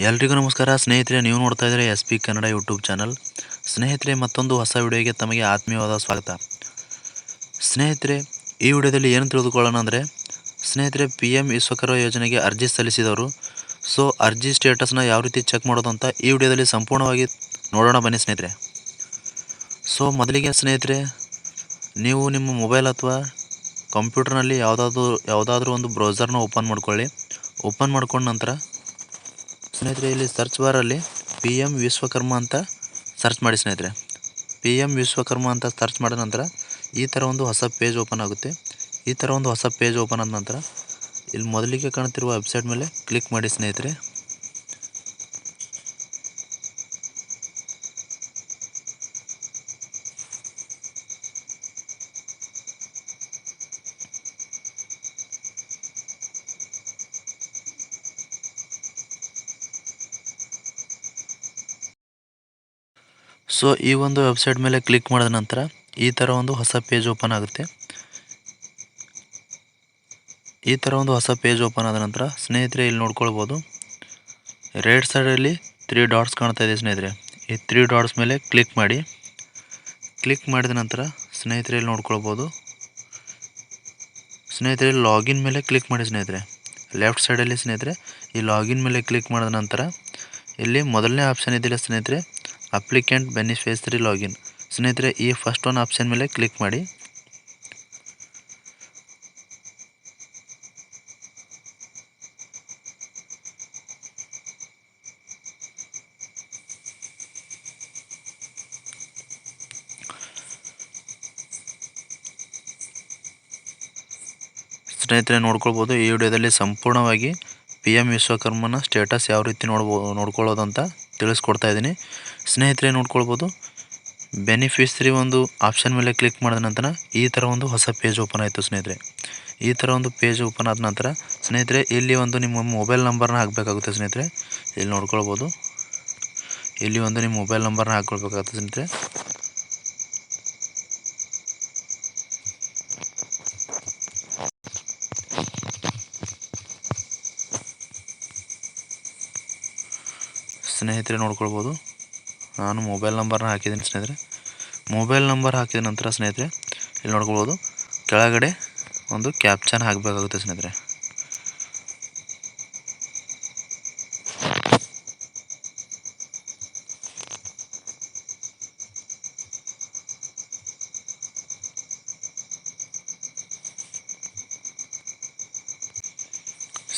ಎಲ್ರಿಗೂ ನಮಸ್ಕಾರ. ಸ್ನೇಹಿತರೆ, ನೀವು ನೋಡ್ತಾ ಇದ್ದೀರಾ S P Kannada YouTube channel. ಸ್ನೇಹಿತರೆ, ಮತ್ತೊಂದು ಹೊಸ ವಿಡಿಯೋಗೆ ತಮಗೆ ಆತ್ಮೀಯವಾದ ಸ್ವಾಗತ. ಸ್ನೇಹಿತರೆ, ಈ ವಿಡಿಯೋದಲ್ಲಿ ಏನು ತಿಳಿದುಕೊಳ್ಳೋಣ ಅಂದರೆ, ಸ್ನೇಹಿತರೆ, ಪಿ ಎಂ ವಿಶ್ವಕರ್ಮ ಯೋಜನೆಗೆ ಅರ್ಜಿ ಸಲ್ಲಿಸಿದವರು. ಸೊ, ಅರ್ಜಿ ಸ್ಟೇಟಸ್ನ ಯಾವ ರೀತಿ ಚೆಕ್ ಮಾಡೋದು ಅಂತ ಈ ವಿಡಿಯೋದಲ್ಲಿ ಸಂಪೂರ್ಣವಾಗಿ ನೋಡೋಣ ಬನ್ನಿ ಸ್ನೇಹಿತರೆ. ಸೊ, ಮೊದಲಿಗೆ ಸ್ನೇಹಿತರೆ, ನೀವು ನಿಮ್ಮ ಮೊಬೈಲ್ ಅಥವಾ ಕಂಪ್ಯೂಟರ್ನಲ್ಲಿ ಯಾವುದಾದ್ರೂ ಯಾವುದಾದ್ರೂ ಒಂದು ಬ್ರೌಸರ್ನ ಓಪನ್ ಮಾಡ್ಕೊಳ್ಳಿ. ಓಪನ್ ಮಾಡ್ಕೊಂಡ ನಂತರ ಸ್ನೇಹಿತರೆ, ಇಲ್ಲಿ ಸರ್ಚ್ ಬಾರಲ್ಲಿ ಪಿ ಎಂ ವಿಶ್ವಕರ್ಮ ಅಂತ ಸರ್ಚ್ ಮಾಡಿ ಸ್ನೇಹಿತರೆ. ಪಿ ಎಂ ವಿಶ್ವಕರ್ಮ ಅಂತ ಸರ್ಚ್ ಮಾಡಿದ ನಂತರ ಈ ಥರ ಒಂದು ಹೊಸ ಪೇಜ್ ಓಪನ್ ಆಗುತ್ತೆ. ಈ ಥರ ಒಂದು ಹೊಸ ಪೇಜ್ ಓಪನ್ ಆದ ನಂತರ ಇಲ್ಲಿ ಮೊದಲಿಗೆ ಕಾಣ್ತಿರುವ ವೆಬ್ಸೈಟ್ ಮೇಲೆ ಕ್ಲಿಕ್ ಮಾಡಿ ಸ್ನೇಹಿತರೆ. ಸೊ ಈ ಒಂದು ವೆಬ್ಸೈಟ್ ಮೇಲೆ ಕ್ಲಿಕ್ ಮಾಡಿದ ನಂತರ ಈ ಥರ ಒಂದು ಹೊಸ ಪೇಜ್ ಓಪನ್ ಆಗುತ್ತೆ. ಈ ಥರ ಒಂದು ಹೊಸ ಪೇಜ್ ಓಪನ್ ಆದ ನಂತರ ಸ್ನೇಹಿತರೆ, ಇಲ್ಲಿ ನೋಡ್ಕೊಳ್ಬೋದು. ರೈಟ್ ಸೈಡಲ್ಲಿ ತ್ರೀ ಡಾಟ್ಸ್ ಕಾಣ್ತಾ ಇದೆ ಸ್ನೇಹಿತರೆ. ಈ ತ್ರೀ ಡಾಟ್ಸ್ ಮೇಲೆ ಕ್ಲಿಕ್ ಮಾಡಿ. ಕ್ಲಿಕ್ ಮಾಡಿದ ನಂತರ ಸ್ನೇಹಿತರೆ, ಇಲ್ಲಿ ನೋಡ್ಕೊಳ್ಬೋದು. ಸ್ನೇಹಿತರೆ ಲಾಗಿನ್ ಮೇಲೆ ಕ್ಲಿಕ್ ಮಾಡಿ ಸ್ನೇಹಿತರೆ. ಲೆಫ್ಟ್ ಸೈಡಲ್ಲಿ ಸ್ನೇಹಿತರೆ, ಈ ಲಾಗಿನ್ ಮೇಲೆ ಕ್ಲಿಕ್ ಮಾಡಿದ ನಂತರ ಇಲ್ಲಿ ಮೊದಲನೇ ಆಪ್ಷನ್ ಇದೆಯಲ್ಲ ಸ್ನೇಹಿತರೆ. ಅಪ್ಲಿಕೆಂಟ್ ಬೆನಿಫಿಷರಿ ಲಾಗಿನ್ ಸ್ನೇಹಿತರೆ, ಈ ಫಸ್ಟ್ ಒನ್ ಆಪ್ಷನ್ ಮೇಲೆ ಕ್ಲಿಕ್ ಮಾಡಿ. ಸ್ನೇಹಿತರೆ, ನೋಡ್ಕೊಳ್ಬೋದು, ಈ ವಿಡಿಯೋದಲ್ಲಿ ಸಂಪೂರ್ಣವಾಗಿ ಪಿ ಎಂ ವಿಶ್ವಕರ್ಮನ ಸ್ಟೇಟಸ್ ಯಾವ ರೀತಿ ನೋಡ್ಬೋ ನೋಡ್ಕೊಳ್ಳೋದು ಅಂತ ತಿಳಿಸ್ಕೊಡ್ತಾ ಇದ್ದೀನಿ. ಸ್ನೇಹಿತರೆ, ನೋಡ್ಕೊಳ್ಬೋದು. ಬೆನಿಫಿಷರಿ ಒಂದು ಆಪ್ಷನ್ ಮೇಲೆ ಕ್ಲಿಕ್ ಮಾಡಿದ ನಂತರ ಈ ಥರ ಒಂದು ಹೊಸ ಪೇಜ್ ಓಪನ್ ಆಯಿತು ಸ್ನೇಹಿತರೆ. ಈ ಥರ ಒಂದು ಪೇಜ್ ಓಪನ್ ಆದ ನಂತರ ಸ್ನೇಹಿತರೆ, ಇಲ್ಲಿ ಒಂದು ನಿಮ್ಮ ಮೊಬೈಲ್ ನಂಬರ್ನ ಹಾಕಬೇಕಾಗುತ್ತೆ ಸ್ನೇಹಿತರೆ. ಇಲ್ಲಿ ನೋಡ್ಕೊಳ್ಬೋದು. ಇಲ್ಲಿ ಒಂದು ನಿಮ್ಮ ಮೊಬೈಲ್ ನಂಬರ್ನ ಹಾಕ್ಕೊಳ್ಬೇಕಾಗುತ್ತೆ ಸ್ನೇಹಿತರೆ. ಸ್ನೇಹಿತರೆ ನೋಡ್ಕೊಳ್ಬೋದು. ನಾನು ಮೊಬೈಲ್ ನಂಬರ್ನ ಹಾಕಿದ್ದೀನಿ ಸ್ನೇಹಿತರೆ. ಮೊಬೈಲ್ ನಂಬರ್ ಹಾಕಿದ ನಂತರ ಸ್ನೇಹಿತರೆ, ಇಲ್ಲಿ ನೋಡ್ಕೊಳ್ಬೋದು. ಕೆಳಗಡೆ ಒಂದು ಕ್ಯಾಪ್ಚನ್ ಹಾಕಬೇಕಾಗುತ್ತೆ ಸ್ನೇಹಿತರೆ.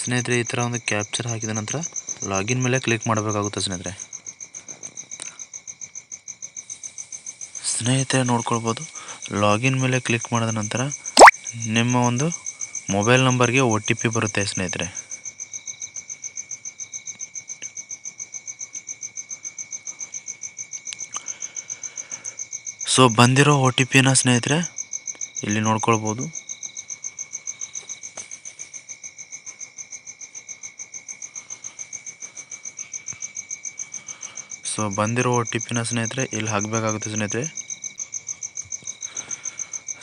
ಸ್ನೇಹಿತರೆ, ಈ ಥರ ಒಂದು ಕ್ಯಾಪ್ಚರ್ ಹಾಕಿದ ನಂತರ ಲಾಗಿನ್ ಮೇಲೆ ಕ್ಲಿಕ್ ಮಾಡಬೇಕಾಗುತ್ತೆ ಸ್ನೇಹಿತರೆ. ಸ್ನೇಹಿತರೆ ನೋಡ್ಕೊಳ್ಬೋದು. ಲಾಗಿನ್ ಮೇಲೆ ಕ್ಲಿಕ್ ಮಾಡಿದ ನಂತರ ನಿಮ್ಮ ಒಂದು ಮೊಬೈಲ್ ನಂಬರ್ಗೆ ಒ ಟಿ ಪಿ ಬರುತ್ತೆ ಸ್ನೇಹಿತರೆ. ಸೊ ಬಂದಿರೋ ಒ ಟಿ ಪಿನ ಸ್ನೇಹಿತರೆ ಇಲ್ಲಿ ನೋಡ್ಕೊಳ್ಬೋದು. ಸೊ ಬಂದಿರೋ ಒ ಟಿ ಪಿನ ಸ್ನೇಹಿತರೆ, ಇಲ್ಲಿ ಹಾಕಬೇಕಾಗುತ್ತೆ ಸ್ನೇಹಿತರೆ.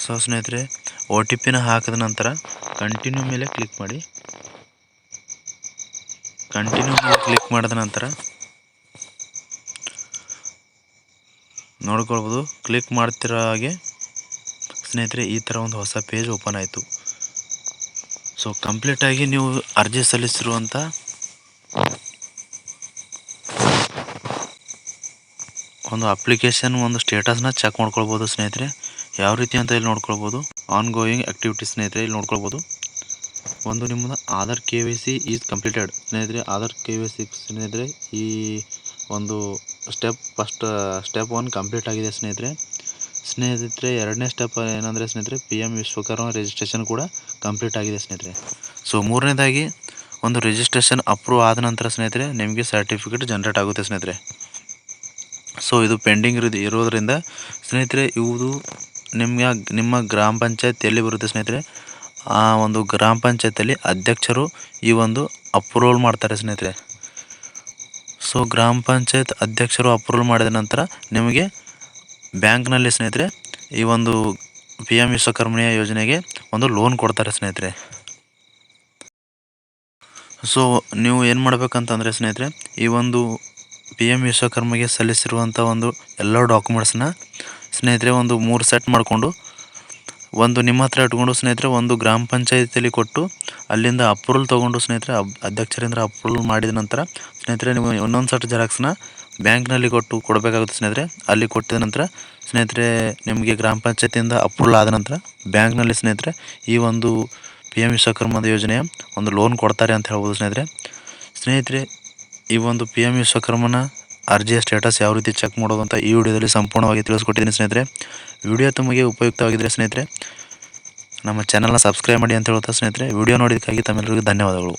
ಸೊ ಸ್ನೇಹಿತರೆ ಒ ಟಿ ಪಿನ ಹಾಕಿದ ನಂತರ ಕಂಟಿನ್ಯೂ ಮೇಲೆ ಕ್ಲಿಕ್ ಮಾಡಿ. ಕಂಟಿನ್ಯೂ ಮೇಲೆ ಕ್ಲಿಕ್ ಮಾಡಿದ ನಂತರ ನೋಡ್ಕೊಳ್ಬೋದು. ಕ್ಲಿಕ್ ಮಾಡ್ತಿರೋ ಹಾಗೆ ಸ್ನೇಹಿತರೆ, ಈ ಥರ ಒಂದು ಹೊಸ ಪೇಜ್ ಓಪನ್ ಆಯಿತು. ಸೊ ಕಂಪ್ಲೀಟಾಗಿ ನೀವು ಅರ್ಜಿ ಸಲ್ಲಿಸಿರುವಂಥ ಒಂದು ಅಪ್ಲಿಕೇಶನ್ ಒಂದು ಸ್ಟೇಟಸ್ನ ಚೆಕ್ ಮಾಡ್ಕೊಳ್ಬೋದು ಸ್ನೇಹಿತರೆ. ಯಾವ ರೀತಿ ಅಂತ ಇಲ್ಲಿ ನೋಡ್ಕೊಳ್ಬೋದು. ಆನ್ ಗೋಯಿಂಗ್ ಆ್ಯಕ್ಟಿವಿಟಿ ಸ್ನೇಹಿತರೆ, ಇಲ್ಲಿ ನೋಡ್ಕೊಳ್ಬೋದು. ಒಂದು ನಿಮ್ಮದು Aadhaar K Y C is completed ಸ್ನೇಹಿತರೆ, ಆಧಾರ್ ಕೆ ವೈ ಸಿ ಸ್ನೇಹಿತರೆ, ಈ ಒಂದು step first step one complete ಆಗಿದೆ ಸ್ನೇಹಿತರೆ. ಸ್ನೇಹಿತರೆ, ಎರಡನೇ ಸ್ಟೆಪ್ ಏನಂದರೆ ಸ್ನೇಹಿತರೆ ಪಿ ಎಂ ವಿಶ್ವಕರ್ಮ ರಿಜಿಸ್ಟ್ರೇಷನ್ ಕೂಡ ಕಂಪ್ಲೀಟ್ ಆಗಿದೆ ಸ್ನೇಹಿತರೆ. ಸೊ ಮೂರನೇದಾಗಿ ಒಂದು ರಿಜಿಸ್ಟ್ರೇಷನ್ ಅಪ್ರೂವ್ ಆದ ನಂತರ ಸ್ನೇಹಿತರೆ, ನಿಮಗೆ ಸರ್ಟಿಫಿಕೇಟ್ ಜನ್ರೇಟ್ ಆಗುತ್ತೆ ಸ್ನೇಹಿತರೆ. ಸೊ ಇದು ಪೆಂಡಿಂಗ್ ಇರೋದು ಇರೋದರಿಂದ ಸ್ನೇಹಿತರೆ, ಇವುದು ನಿಮಗೆ ನಿಮ್ಮ ಗ್ರಾಮ ಪಂಚಾಯತ್ ಎಲ್ಲಿ ಬರುತ್ತೆ ಸ್ನೇಹಿತರೆ. ಆ ಒಂದು ಗ್ರಾಮ ಪಂಚಾಯತಲ್ಲಿ ಅಧ್ಯಕ್ಷರು ಈ ಒಂದು ಅಪ್ರೂವಲ್ ಮಾಡ್ತಾರೆ ಸ್ನೇಹಿತರೆ. ಸೊ ಗ್ರಾಮ ಪಂಚಾಯತ್ ಅಧ್ಯಕ್ಷರು ಅಪ್ರೂವಲ್ ಮಾಡಿದ ನಂತರ ನಿಮಗೆ ಬ್ಯಾಂಕ್ನಲ್ಲಿ ಸ್ನೇಹಿತರೆ ಈ ಒಂದು ಪಿ ಎಂ ವಿಶ್ವಕರ್ಮೀಯ ಯೋಜನೆಗೆ ಒಂದು ಲೋನ್ ಕೊಡ್ತಾರೆ ಸ್ನೇಹಿತರೆ. ಸೊ ನೀವು ಏನು ಮಾಡಬೇಕಂತಂದರೆ ಸ್ನೇಹಿತರೆ, ಈ ಒಂದು ಪಿ ಎಂ ವಿಶ್ವಕರ್ಮಗೆ ಸಲ್ಲಿಸಿರುವಂಥ ಒಂದು ಎಲ್ಲ ಡಾಕ್ಯುಮೆಂಟ್ಸ್ನ ಸ್ನೇಹಿತರೆ ಒಂದು ಮೂರು ಸೆಟ್ ಮಾಡಿಕೊಂಡು, ಒಂದು ನಿಮ್ಮ ಹತ್ರ ಇಟ್ಕೊಂಡು ಸ್ನೇಹಿತರೆ ಒಂದು ಗ್ರಾಮ ಪಂಚಾಯತಿಯಲ್ಲಿ ಕೊಟ್ಟು, ಅಲ್ಲಿಂದ ಅಪ್ರೂವಲ್ ತೊಗೊಂಡು ಸ್ನೇಹಿತರೆ ಅಧ್ಯಕ್ಷರಿಂದ ಅಪ್ರೂವಲ್ ಮಾಡಿದ ನಂತರ ಸ್ನೇಹಿತರೆ ನೀವು ಇನ್ನೊಂದು ಸೆಟ್ ಜೆರಾಕ್ಸ್ನ ಬ್ಯಾಂಕ್ನಲ್ಲಿ ಕೊಟ್ಟು ಕೊಡಬೇಕಾಗುತ್ತೆ ಸ್ನೇಹಿತರೆ. ಅಲ್ಲಿ ಕೊಟ್ಟಿದ ನಂತರ ಸ್ನೇಹಿತರೆ ನಿಮಗೆ ಗ್ರಾಮ ಪಂಚಾಯತಿಯಿಂದ ಅಪ್ರೂವಲ್ ಆದ ನಂತರ ಬ್ಯಾಂಕ್ನಲ್ಲಿ ಸ್ನೇಹಿತರೆ ಈ ಒಂದು ಪಿ ಎಂ ವಿಶ್ವಕರ್ಮದ ಯೋಜನೆಯ ಒಂದು ಲೋನ್ ಕೊಡ್ತಾರೆ ಅಂತ ಹೇಳ್ಬೋದು ಸ್ನೇಹಿತರೆ. ಸ್ನೇಹಿತರೆ ಈ ಒಂದು ಪಿ ಎಂ ವಿಶ್ವಕರ್ಮನ ಅರ್ಜಿಯ ಸ್ಟೇಟಸ್ ಯಾವ ರೀತಿ ಚೆಕ್ ಮಾಡೋದು ಅಂತ ಈ ವಿಡಿಯೋದಲ್ಲಿ ಸಂಪೂರ್ಣವಾಗಿ ತಿಳಿಸ್ಕೊಟ್ಟಿದ್ದೀನಿ ಸ್ನೇಹಿತರೆ. ವಿಡಿಯೋ ತಮಗೆ ಉಪಯುಕ್ತವಾಗಿದ್ದರೆ ಸ್ನೇಹಿತರೆ, ನಮ್ಮ ಚಾನಲ್ನ ಸಬ್ಸ್ಕ್ರೈಬ್ ಮಾಡಿ ಅಂತ ಹೇಳ್ತಾ ಸ್ನೇಹಿತರೆ, ವಿಡಿಯೋ ನೋಡಿದ್ದಕ್ಕಾಗಿ ತಮ್ಮೆಲ್ಲರಿಗೂ ಧನ್ಯವಾದಗಳು.